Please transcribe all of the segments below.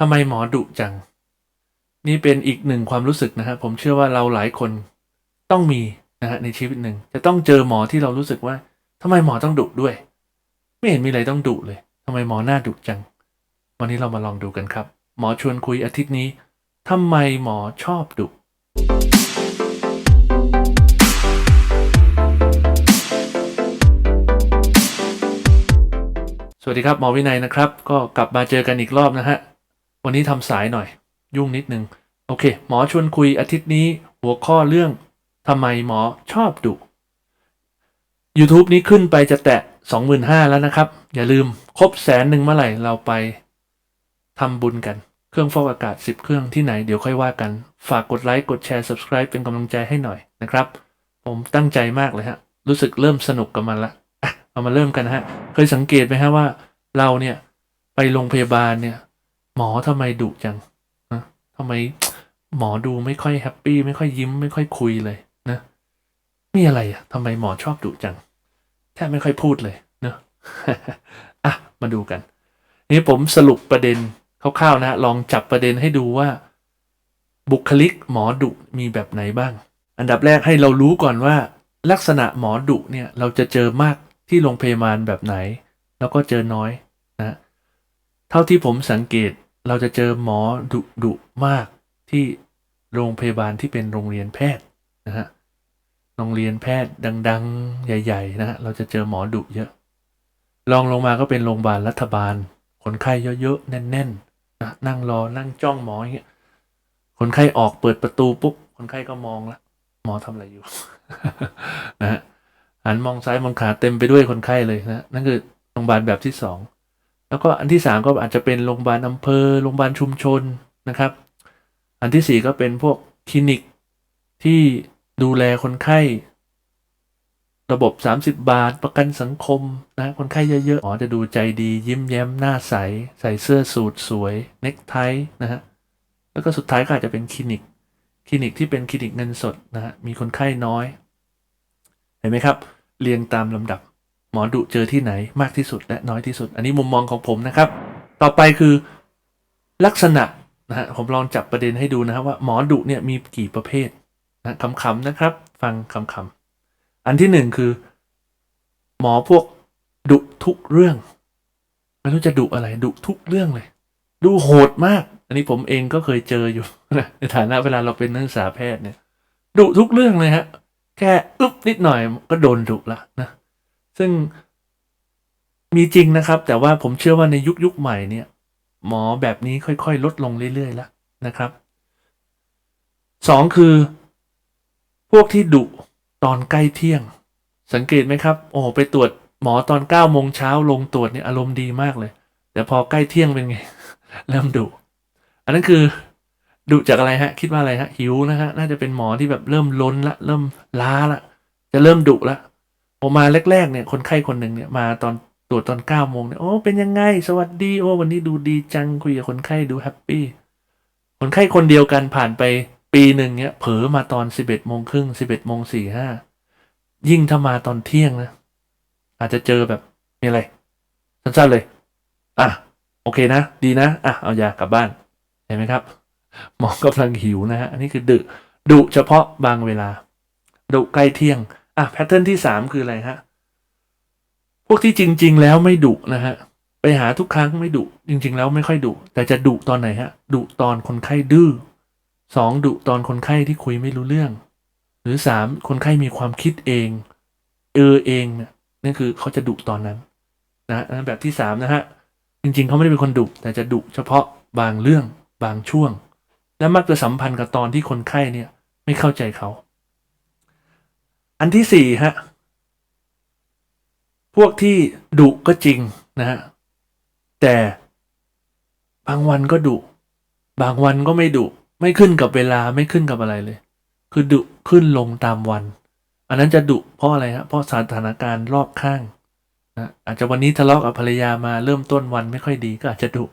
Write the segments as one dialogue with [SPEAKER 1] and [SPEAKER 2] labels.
[SPEAKER 1] ทำไมหมอดุจัง นี่เป็นอีกหนึ่งความรู้สึกนะฮะผมเชื่อว่าเราหลายคนต้องมีนะฮะในชีวิตหนึ่งจะต้องเจอหมอที่เรารู้สึกว่าทำไมหมอต้องดุด้วย ไม่เห็นมีอะไรต้องดุเลยทำไมหมอหน้าดุจัง วันนี้เรามาลองดูกันครับ หมอชวนคุยอาทิตย์นี้ทำไมหมอชอบดุสวัสดีครับหมอวินัยนะครับ ก็กลับมาเจอกันอีกรอบนะฮะ วันนี้ทำสายหน่อย ยุ่งนิดนึง โอเค หมอชวนคุยอาทิตย์นี้หัวข้อเรื่องทำไมหมอชอบดุ YouTube นี้ขึ้นไปจะแตะ 25,000 แล้วนะครับ อย่าลืมครบแสนหนึ่งเมื่อไหร่เราไปทำบุญกัน เครื่องฟอกอากาศ 10 เครื่องที่ไหนเดี๋ยวค่อยว่ากัน ฝากกดไลค์ กดแชร์ Subscribe เป็นกำลังใจให้หน่อยนะครับ ผมตั้งใจมากเลยฮะ รู้สึกเริ่มสนุกกับมันละอะเอามาเริ่มกันฮะ เคยสังเกตไหมฮะว่า เราเนี่ยไปโรงพยาบาลเนี่ย หมอทำไมดุจังนะทำไมหมอดูไม่ค่อยแฮปปี้ไม่ค่อยยิ้ม ไม่ค่อยคุยเลยนะมีอะไรอะทำไมหมอชอบดุจัง แทบไม่ค่อยพูดเลยเนอะอะมาดูกัน นี่ผมสรุปประเด็นคร่าวๆนะลองจับประเด็นให้ดูว่า บุคลิกหมอดุมีแบบไหนบ้าง อันดับแรกให้เรารู้ก่อนว่า ลักษณะหมอดุเนี่ยเราจะเจอมากที่โรงพยาบาลแบบไหน แล้วก็เจอน้อยนะ เท่าที่ผมสังเกต เราจะเจอหมอดุดุมากที่โรงพยาบาลที่เป็นโรงเรียนแพทย์นะฮะโรงเรียนแพทย์ดัง ๆ ใหญ่ ๆ นะฮะเราจะเจอหมอดุเยอะลองลงมาก็เป็นโรงพยาบาลรัฐบาล คนไข้เยอะๆแน่นๆนะนั่งรอนั่งจ้องหมออย่างเงี้ยคนไข้ออกเปิดประตูปุ๊บคนไข้ก็มองละหมอทำอะไรอยู่นะฮะหันมองซ้ายมองขวาเต็มไปด้วยคนไข้เลยนะนั่นคือโรงพยาบาลแบบที่สอง แล้วก็อันที่สามก็อาจจะเป็นโรงพยาบาลอำเภอโรงพยาบาลชุมชนนะครับ อันที่สี่ก็เป็นพวกคลินิกที่ดูแลคนไข้ ระบบ 30 บาท ประกันสังคมนะคนไข้เยอะๆหมอจะดูใจดี ยิ้มแย้มหน้าใส ใส่เสื้อสูทสวยเน็กไทนะฮะแล้วก็สุดท้ายก็อาจจะเป็นคลินิกคลินิกที่เป็นคลินิกเงินสดนะฮะมีคนไข้น้อย เห็นไหมครับ เรียงตามลำดับ มอดุเจอที่ไหนมากที่สุดและน้อยที่สุด อันนี้มุมมองของผมนะครับ ต่อไปคือลักษณะนะฮะผมลองจับประเด็นให้ดูนะครับว่าหมอดุเนี่ยมีกี่ประเภทนะคำๆนะครับ ฟังคำๆอันที่หนึ่งคือ หมอพวกดุทุกเรื่องไม่รู้จะดุอะไรดุทุกเรื่องเลย ดูโหดมาก อันนี้ผมเองก็เคยเจออยู่ในฐานะเวลาเราเป็นนักศึกษาแพทย์เนี่ยดุทุกเรื่องเลยฮะแค่อึ๊บนิดหน่อยก็โดนดุละนะ ซึ่งมีจริงนะครับ แต่ว่าผมเชื่อว่าในยุคยุคใหม่เนี่ย หมอแบบนี้ค่อยๆ ลดลงเรื่อยๆแล้วนะครับสองคือ พวกที่ดุตอนใกล้เที่ยง สังเกตไหมครับ โอ้ไปตรวจหมอตอนเก้าโมงเช้าลงตรวจเนี่ยอารมณ์ดีมากเลย แต่พอใกล้เที่ยงเป็นไง เริ่มดุอันนั้นคือดุจากอะไรฮะ คิดว่าอะไรฮะหิวนะฮะน่าจะเป็นหมอที่แบบเริ่มล้นละ เริ่มล้าละ จะเริ่มดุละ ผมมาแรกๆเนี่ยคนไข้คนหนึ่งเนี่ยมาตอนตรวจตอนเก้าโมงเนี่ยโอ้เป็นยังไง สวัสดีโอ้วันนี้ดูดีจังคุยกับคนไข้ดูแฮปปี้คนไข้คนเดียวกันผ่านไปปีหนึ่งเนี่ยเผลอมาตอนสิบเอ็ดโมงครึ่งสิบเอ็ดโมงสี่ห้ายิ่งถ้ามาตอนเที่ยงนะ อาจจะเจอแบบมีอะไรสั้นๆเลย อะ โอเคนะ ดีนะ อะ เอายากลับบ้าน เห็นไหมครับ หมอกำลังหิวนะฮะ อันนี้คือดุดุเฉพาะบางเวลา ดุใกล้เที่ยง อะแพทเทิร์นที่สามคืออะไรฮะ พวกที่จริง ๆ แล้วไม่ดุนะฮะ ไปหาทุกครั้งไม่ดุจริง ๆ แล้วไม่ค่อยดุแต่จะดุตอนไหนฮะดุตอนคนไข้ดื้อสองดุตอนคนไข้ที่คุยไม่รู้เรื่อง หรือสามคนไข้มีความคิดเอง เออเองเนี่ยนั่นคือเขาจะดุตอนนั้นนะนนั้นแบบที่สามนะฮะจริง ๆเขาไม่ได้เป็นคนดุแต่จะดุเฉพาะบางเรื่องบางช่วง และมักจะสัมพันธ์กับตอนที่คนไข้เนี่ยไม่เข้าใจเขา อันที่สี่ฮะ พวกที่ดุก็จริงนะฮะ แต่บางวันก็ดุ บางวันก็ไม่ดุ ไม่ขึ้นกับเวลาไม่ขึ้นกับอะไรเลย คือดุขึ้นลงตามวัน อันนั้นจะดุเพราะอะไรฮะ เพราะสถานการณ์รอบข้างนะอาจจะวันนี้ทะเลาะกับภรรยามาเริ่มต้นวันไม่ค่อยดีก็อาจจะดุ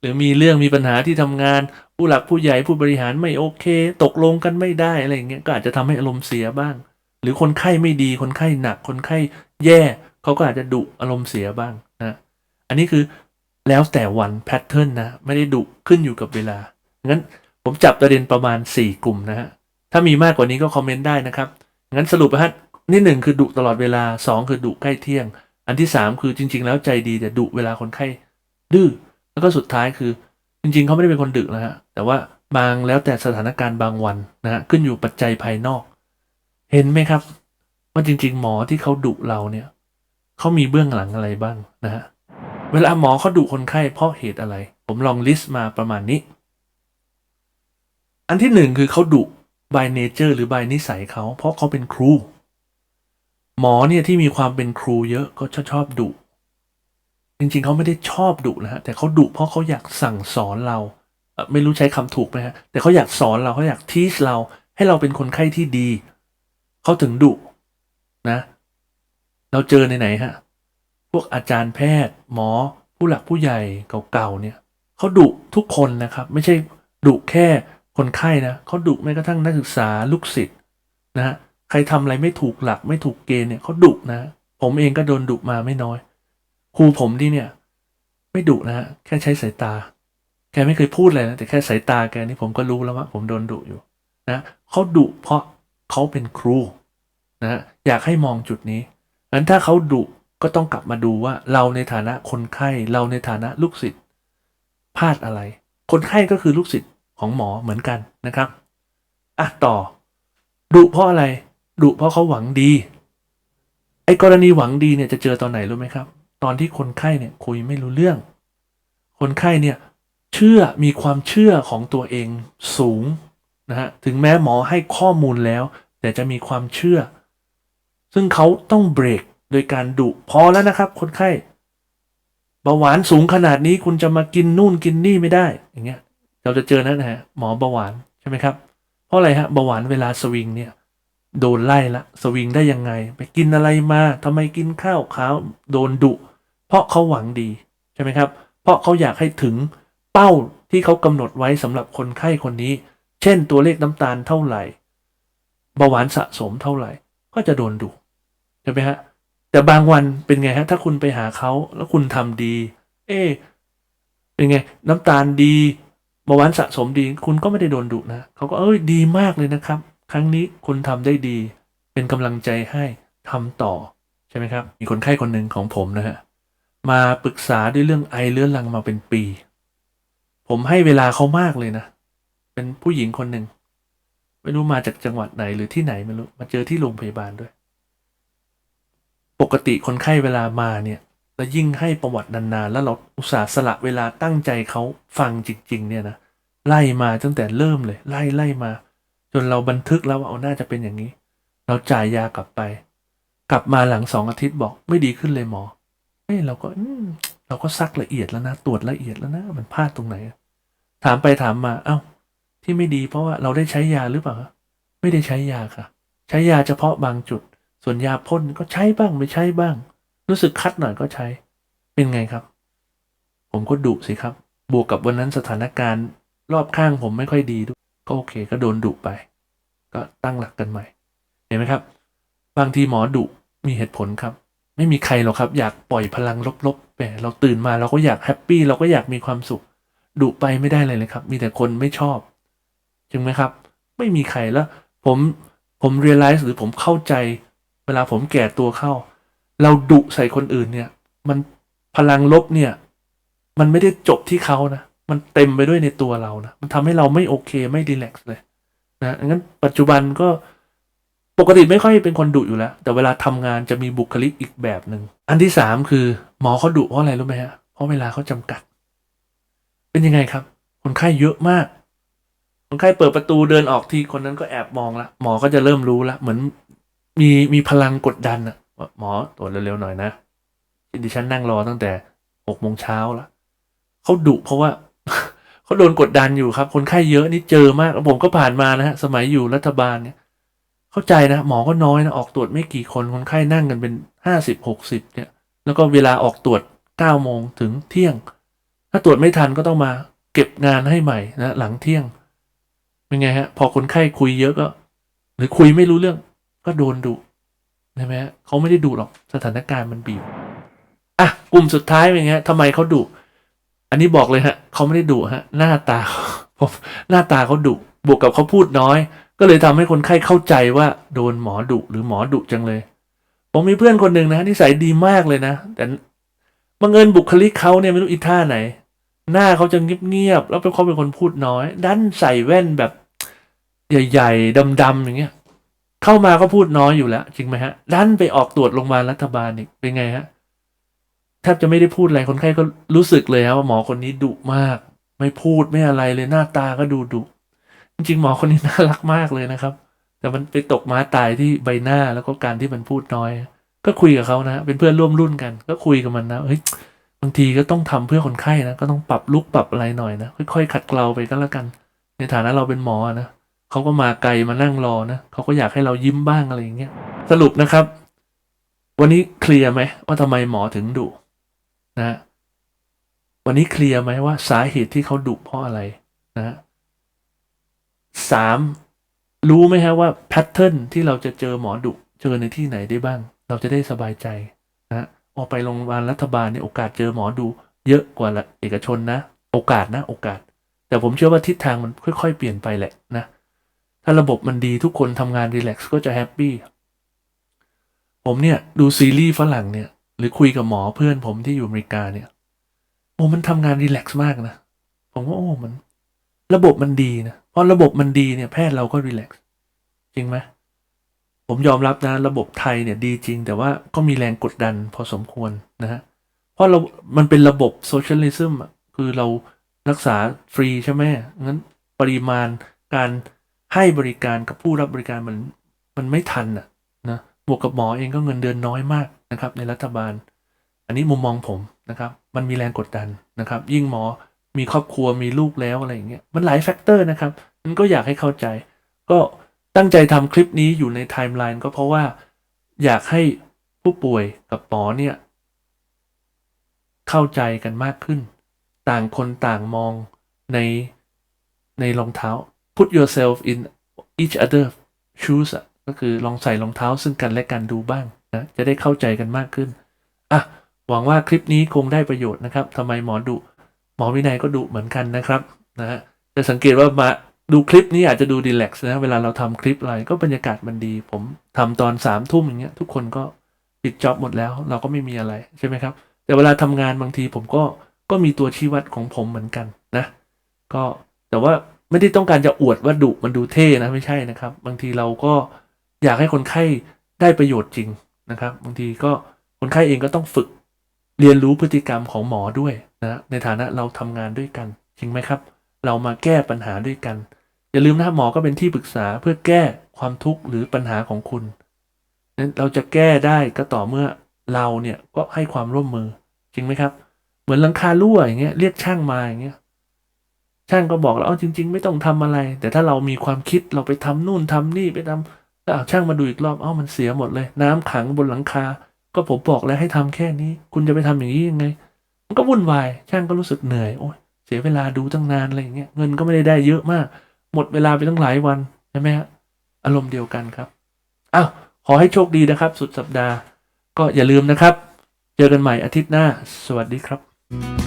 [SPEAKER 1] หรือมีเรื่องมีปัญหาที่ทำงาน ผู้หลักผู้ใหญ่ผู้บริหารไม่โอเค ตกลงกันไม่ได้อะไรอย่างเงี้ยก็อาจจะทำให้อารมณ์เสียบ้าง รือคนไข้ไม่ดีคนไข้หนัก คนไข้แย่เขาก็อาจจะดุอารมณ์เสียบ้างนะอันนี้คือแล้วแต่วันแพทเทิร์นนะ ไม่ได้ดุขึ้นอยู่กับเวลางั้นผมจับประเด็นประมาณ 4 กลุ่มนะฮะถ้ามีมากกว่านี้ก็คอมเมนต์ได้นะครับงั้นสรุปนะฮะนี่หนึ่งคือดุตลอดเวลา 2 คือดุใกล้เที่ยง อันที่ 3 คือจริง ๆ แล้วใจดีแต่ดุเวลาคนไข้ดื้อแล้วก็สุดท้ายคือ จริง ๆเขาไม่ได้เป็นคนดึกนะฮะแต่ว่าบางแล้วแต่สถานการณ์บางวันนะฮะขึ้นอยู่ปัจจัยภายนอก เห็นไหมครับ ว่าจริง ๆ หมอที่เขาดุเราเนี่ยเขามีเบื้องหลังอะไรบ้างนะฮะเวลาหมอเขาดุคนไข้เพราะเหตุอะไร ผมลองลิสต์มาประมาณนี้ อันที่หนึ่งคือเขาดุ by nature หรือ by นิสัยเขา เพราะเขาเป็นครู หมอเนี่ยที่มีความเป็นครูเยอะก็ชอบชอบดุจริงๆเขาไม่ได้ชอบดุนะฮะแต่เขาดุเพราะเขาอยากสั่งสอนเราไม่รู้ใช้คำถูกไหมฮะแต่เขาอยากสอนเราเขาอยากทีสเราให้เราเป็นคนไข้ที่ดี เขาถึงดุนะ เราเจอในไหนฮะ พวกอาจารย์แพทย์ หมอผู้หลักผู้ใหญ่เก่าๆเนี่ยเขาดุทุกคนนะครับ ไม่ใช่ดุแค่คนไข้นะเขาดุแม้กระทั่งนักศึกษาลูกศิษย์นะฮะใครทำอะไรไม่ถูกหลักไม่ถูกเกณฑ์เนี่ยเขาดุนะ ผมเองก็โดนดุมาไม่น้อยครูผมที่เนี่ย ไม่ดุนะฮะแค่ใช้สายตา แกไม่เคยพูดเลยนะแต่แค่สายตาแกนี่ผมก็รู้แล้วว่าผมโดนดุอยู่นะเขาดุเพราะ เขาเป็นครูนะฮะอยากให้มองจุดนี้งั้นถ้าเขาดุก็ต้องกลับมาดูว่าเราในฐานะคนไข้เราในฐานะลูกศิษย์พลาดอะไร คนไข้ก็คือลูกศิษย์ของหมอเหมือนกันนะครับอะต่อดุเพราะอะไรดุเพราะเขาหวังดี ไอ้กรณีหวังดีเนี่ยจะเจอตอนไหนรู้ไหมครับ ตอนที่คนไข้เนี่ยคุยไม่รู้เรื่อง คนไข้เนี่ยเชื่อมีความเชื่อของตัวเองสูง นะฮะถึงแม้หมอให้ข้อมูลแล้ว แต่จะมีความเชื่อ ซึ่งเขาต้องเบรกโดยการดุพอแล้วนะครับ คนไข้เบาหวานสูงขนาดนี้คุณจะมากินนู่นกินนี่ไม่ได้ อย่างเงี้ย เราจะเจอนั่นนะฮะหมอเบาหวานใช่ไหมครับ เพราะอะไรฮะเบาหวานเวลาสวิงเนี่ยโดนไล่ละสวิงได้ยังไง ไปกินอะไรมาทำไมกินข้าวขาวโดนดุ เพราะเขาหวังดีใช่ไหมครับ เพราะเขาอยากให้ถึงเป้าที่เขากำหนดไว้สำหรับคนไข้คนนี้ เช่นตัวเลขน้ำตาลเท่าไหร่เบาหวานสะสมเท่าไหร่ ก็จะโดนดุใช่ไหมฮะ แต่บางวันเป็นไงฮะ ถ้าคุณไปหาเขาแล้วคุณทำดี เอ๊เป็นไง น้ำตาลดีเบาหวานสะสมดี คุณก็ไม่ได้โดนดุนะเขาก็เอ้ยดีมากเลยนะครับ ครั้งนี้คุณทำได้ดี เป็นกำลังใจให้ทำต่อใช่ไหมครับ มีคนไข้คนหนึ่งของผมนะฮะมาปรึกษาด้วยเรื่องไอเรื้อรังมาเป็นปี ผมให้เวลาเขามากเลยนะ เป็นผู้หญิงคนหนึ่งไม่รู้มาจากจังหวัดไหนหรือที่ไหนไม่รู้มาเจอที่โรงพยาบาลด้วย ปกติคนไข้เวลามาเนี่ยแล้วยิ่งให้ประวัตินานๆแล้วเราอุตส่าห์สละเวลาตั้งใจเขาฟังจริง ๆ เนี่ยนะไล่มาตั้งแต่เริ่มเลย ไล่ไล่มา จนเราบันทึกแล้วว่าเอาน่าจะเป็นอย่างนี้ เราจ่ายยากลับไป กลับมาหลังสองอาทิตย์บอกไม่ดีขึ้นเลยหมอเฮ้ยเราก็อืเราก็ซักละเอียดแล้วนะ ตรวจละเอียดแล้วนะ มันพลาดตรงไหน ถามไปถามมาเอ้า ที่ไม่ดีเพราะว่าเราได้ใช้ยาหรือเปล่าไม่ได้ใช้ยาค่ะ ใช้ยาเฉพาะบางจุด ส่วนยาพ่นก็ใช้บ้างไม่ใช้บ้าง รู้สึกคัดหน่อยก็ใช้ เป็นไงครับ ผมก็ดุสิครับ บวกกับวันนั้นสถานการณ์ รอบข้างผมไม่ค่อยดีด้วยก็โอเค ก็โดนดุไป ก็ตั้งหลักกันใหม่ เห็นไหมครับ บางทีหมอดุมีเหตุผลครับ ไม่มีใครหรอกครับ อยากปล่อยพลังลบๆแหมเราตื่นมาเราก็อยากแฮปปี้เราก็อยากมีความสุขดุไปไม่ได้เลยเลยครับ มีแต่คนไม่ชอบ จริงไหมครับ ไม่มีใครแล้ว ผมผมเรียลไลซ์หรือผมเข้าใจ เวลาผมแก่ตัวเข้า เราดุใส่คนอื่นเนี่ย มันพลังลบเนี่ย มันไม่ได้จบที่เขานะ มันเต็มไปด้วยในตัวเรานะ มันทำให้เราไม่โอเคไม่รีแลกซ์เลยนะงั้นปัจจุบันก็ปกติไม่ค่อยเป็นคนดุอยู่แล้ว แต่เวลาทำงานจะมีบุคลิกอีกแบบหนึ่งอันที่สามคือ หมอเขาดุเพราะอะไรรู้ไหมฮะเพราะเวลาเขาจำกัด เป็นยังไงครับ คนไข้เยอะมาก คนไข้เปิดประตูเดินออกทีคนนั้นก็แอบมองละหมอก็จะเริ่มรู้ละเหมือนมีมีพลังกดดันอะหมอตรวจเร็วๆหน่อยนะดิฉันนั่งรอตั้งแต่หกโมงเช้าละเขาดุเพราะว่าเขาโดนกดดันอยู่ครับ คนไข้เยอะนี่เจอมากผมก็ผ่านมานะฮะสมัยอยู่รัฐบาลเนี่ย เข้าใจนะ หมอก็น้อยนะ ออกตรวจไม่กี่คนคนไข้นั่งกันเป็นห้าสิบหกสิบเนี่ย แล้วก็เวลาออกตรวจเก้าโมงถึงเที่ยง ถ้าตรวจไม่ทันก็ต้องมา เก็บงานให้ใหม่นะหลังเที่ยง เป็นไงฮะ พอคนไข้คุยเยอะก็ หรือคุยไม่รู้เรื่อง ก็โดนดุใช่ไหมฮะเขาไม่ได้ดุหรอกสถานการณ์มันบีบอะกลุ่มสุดท้ายเป็นไงฮะทำไมเขาดุอันนี้บอกเลยฮะเขาไม่ได้ดุฮะ หน้าตาผมหน้าตาเขาดุบวกกับเขาพูดน้อย ก็เลยทำให้คนไข้เข้าใจว่าโดนหมอดุหรือหมอดุจังเลย ผมมีเพื่อนคนหนึ่งนะนิสัยดีมากเลยนะแต่บังเอิญบุคลิกเขาเนี่ยไม่รู้อีท่าไหน หน้าเขาจะเงียบๆแล้วเป็นเขาเป็นคนพูดน้อย ดันใส่แว่นแบบ ใหญ่ๆดำๆอย่างเงี้ย เข้ามาก็พูดน้อยอยู่แล้ว จริงไหมฮะ ดันไปออกตรวจโรงพยาบาลรัฐบาลอีกเป็นไงฮะแทบจะไม่ได้พูดอะไรคนไข้ก็รู้สึกเลยฮะว่าหมอคนนี้ดุมาก ไม่พูดไม่อะไรเลยหน้าตาก็ดูดุจริงๆหมอคนนี้น่ารักมากเลยนะครับ แต่มันไปตกม้าตายที่ใบหน้าแล้วก็การที่มันพูดน้อย ก็คุยกับเขานะ เป็นเพื่อนร่วมรุ่นกัน ก็คุยกับมันนะเฮ้ย บางทีก็ต้องทำเพื่อคนไข้นะก็ต้องปรับลุกปรับอะไรหน่อยนะค่อยๆขัดเกลาไปก็แล้วกัน ในฐานะเราเป็นหมอนะเขาก็มาไกลมานั่งรอนะเขาก็อยากให้เรายิ้มบ้างอะไรอย่างเงี้ยสรุปนะครับ วันนี้เคลียร์ไหมว่าทำไมหมอถึงดุนะวันนี้เคลียร์ไหมว่าสาเหตุที่เขาดุเพราะอะไรนะสามรู้ไหมฮะว่าแพทเทิร์นที่เราจะเจอหมอดุเจอในที่ไหนได้บ้าง เราจะได้สบายใจ นะอไปโรงพยาบาลรัฐบาลเนี่ยโอกาสเจอหมอดูเยอะกว่าเอกชนนะ โอกาสนะ โอกาส แต่ผมเชื่อว่าทิศทางมันค่อยๆ เปลี่ยนไปแหละนะ ถ้าระบบมันดีทุกคนทำงานรีแลกซ์ก็จะแฮปปี้ ผมเนี่ยดูซีรีส์ฝรั่งเนี่ย หรือคุยกับหมอเพื่อนผมที่อยู่อเมริกาเนี่ยโอ้มันทำงานรีแลกซ์มากนะ ผมว่าโอ้มัน ระบบมันดีนะพอระบบมันดีเนี่ย แพทย์เราก็รีแลกซ์จริงไหม ผมยอมรับนะระบบไทยเนี่ยดีจริง แต่ว่าก็มีแรงกดดันพอสมควรนะฮะเพราะเรา มันเป็นระบบโซเชียลิซึมอะคือเรารักษาฟรีใช่ไหมงั้นปริมาณการให้บริการกับผู้รับบริการมันมันไม่ทันอะนะบวกกับหมอเองก็เงินเดือนน้อยมากนะครับ ในรัฐบาล อันนี้มุมมองผมนะครับ มันมีแรงกดดันนะครับ ยิ่งหมอมีครอบครัวมีลูกแล้วอะไรอย่างเงี้ยมันหลายแฟกเตอร์นะครับมันก็อยากให้เข้าใจ ก็ ตั้งใจทำคลิปนี้อยู่ในไทม์ไลน์ก็เพราะว่า อยากให้ผู้ป่วยกับหมอเนี่ย เข้าใจกันมากขึ้น ต่างคนต่างมองในในรองเท้า put yourself in each other shoes อะก็คือลองใส่รองเท้าซึ่งกันและกันดูบ้างนะจะได้เข้าใจกันมากขึ้นอะหวังว่าคลิปนี้คงได้ประโยชน์นะครับทำไมหมอดุหมอวินัยก็ดุเหมือนกันนะครับนะฮะจะสังเกตว่ามา ดูคลิปนี้อาจจะดูดีแลกซ์นะ เวลาเราทำคลิปอะไรก็บรรยากาศมันดี ผมทำตอนสามทุ่มอย่างเงี้ย ทุกคนก็ปิดจ็อบหมดแล้ว เราก็ไม่มีอะไรใช่ไหมครับ แต่เวลาทำงานบางทีผมก็ก็มีตัวชี้วัดของผมเหมือนกันนะ ก็แต่ว่าไม่ได้ต้องการจะอวดว่าดุมันดูเท่นะไม่ใช่นะครับ บางทีเราก็อยากให้คนไข้ได้ประโยชน์จริงนะครับ บางทีก็คนไข้เองก็ต้องฝึกเรียนรู้พฤติกรรมของหมอด้วยนะในฐานะเราทำงานด้วยกันจริงไหมครับ เรามาแก้ปัญหาด้วยกัน อย่าลืมนะหมอก็เป็นที่ปรึกษาเพื่อแก้ความทุกข์หรือปัญหาของคุณนั้นเราจะแก้ได้ก็ต่อเมื่อเราเนี่ยก็ให้ความร่วมมือจริงไหมครับ เหมือนหลังคารั่วอย่างเงี้ยเรียกช่างมาอย่างเงี้ยช่างก็บอกแล้วอ๋อจริง ๆ ไม่ต้องทำอะไร แต่ถ้าเรามีความคิดเราไปทำนู่นทำนี่ไปทำแล้วช่างมาดูอีกรอบเอ้ามันเสียหมดเลย น้ำขังบนหลังคา ก็ผมบอกแล้วให้ทำแค่นี้ คุณจะไปทำอย่างนี้ยังไง มันก็วุ่นวายช่างก็รู้สึกเหนื่อยโอ้ย เสียเวลาดูตั้งนานอะไรอย่างเงี้ยเงินก็ไม่ได้ได้เยอะมาก หมดเวลาไปตั้งหลายวันใช่ไหมฮะอารมณ์เดียวกันครับอ้าวขอให้โชคดีนะครับ สุดสัปดาห์ ก็อย่าลืมนะครับ เจอกันใหม่อาทิตย์หน้า สวัสดีครับ